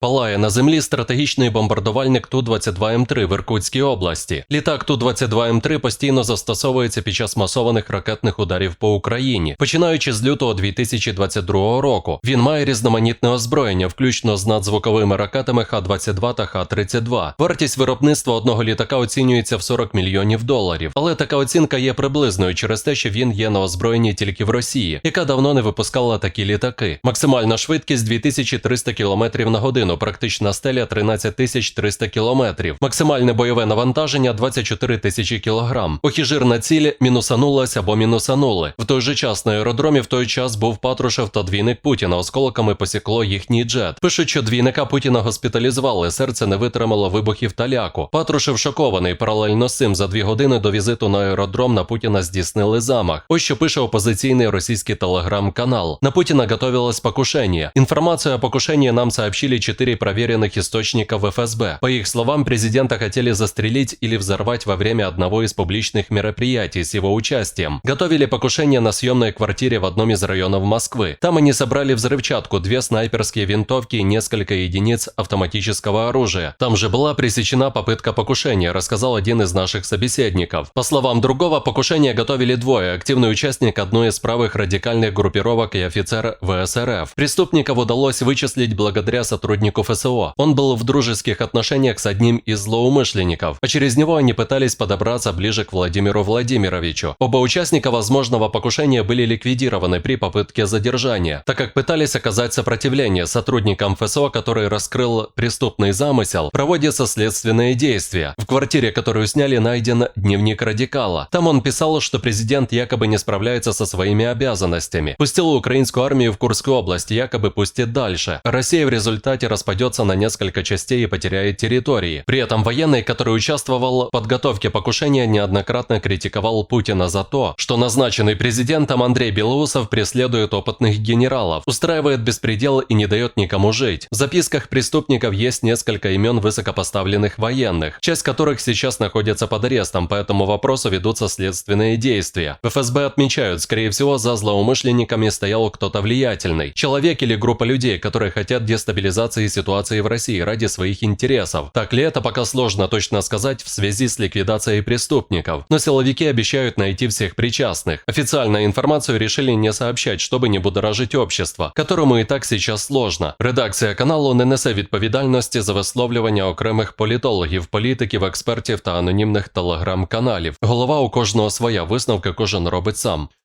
Палає на землі стратегічний бомбардувальник Ту-22М3 в Іркутській області. Літак Ту-22М3 постійно застосовується під час масованих ракетних ударів по Україні, починаючи з лютого 2022 року. Він має різноманітне озброєння, включно з надзвуковими ракетами Х-22 та Х-32. Вартість виробництва одного літака оцінюється в 40 мільйонів доларів. Але така оцінка є приблизною через те, що він є на озброєнні тільки в Росії, яка давно не випускала такі літаки. Максимальна швидкість 2300 км на годину, практична стеля 13300 км. Максимальне бойове навантаження 24 тисячі кг. Охіжирна ціль мінусанулась або мінусанули. В той же час на аеродромі в той час був Патрушев та двійник Путіна. Осколками посікло їхній джет. Пишуть, що двійника Путіна госпіталізували. Серце не витримало вибухів та ляку. Патрушев шокований. Паралельно з цим за дві години до візиту на аеродром на Путіна здійснили замах. Ось що пише опозиційний російський телеграм-канал. На Путина готовилось покушение. Информацию о покушении нам сообщили четыре проверенных источника в ФСБ. По их словам, президента хотели застрелить или взорвать во время одного из публичных мероприятий с его участием. Готовили покушение на съемной квартире в одном из районов Москвы. Там они собрали взрывчатку, две снайперские винтовки и несколько единиц автоматического оружия. Там же была пресечена попытка покушения, рассказал один из наших собеседников. По словам другого, покушение готовили двое, активный участник одной из правых радикальных группировок и офицер ВСРФ. Преступников удалось вычислить благодаря сотруднику ФСО. Он был в дружеских отношениях с одним из злоумышленников, а через него они пытались подобраться ближе к Владимиру Владимировичу. Оба участника возможного покушения были ликвидированы при попытке задержания, так как пытались оказать сопротивление сотрудникам ФСО, который раскрыл преступный замысел, проводятся следственные действия. В квартире, которую сняли, найден дневник радикала. Там он писал, что президент якобы не справляется со своими обязанностями. Пустил украинскую армию в Курскую область, якобы пустит дальше. Россия в результате распадется на несколько частей и потеряет территории. При этом военный, который участвовал в подготовке покушения, неоднократно критиковал Путина за то, что назначенный президентом Андрей Белоусов преследует опытных генералов, устраивает беспредел и не дает никому жить. В записках преступников есть несколько имен высокопоставленных военных, часть которых сейчас находится под арестом, по этому вопросу ведутся следственные действия. В ФСБ отмечают, скорее всего, за злоумышленниками стоял кто-то влиятельный, человек или группа людей, которые хотят дестабилизации ситуации в России ради своих интересов. Так ли это пока сложно точно сказать в связи с ликвидацией преступников, но силовики обещают найти всех причастных. Официальную информацию решили не сообщать, чтобы не будоражить общество, которому і так сейчас сложно. Редакція каналу не несе відповідальності за висловлювання окремих політологів, політиків, експертів та анонімних телеграм-каналів. Голова у кожного своя висновки кожен робить сам.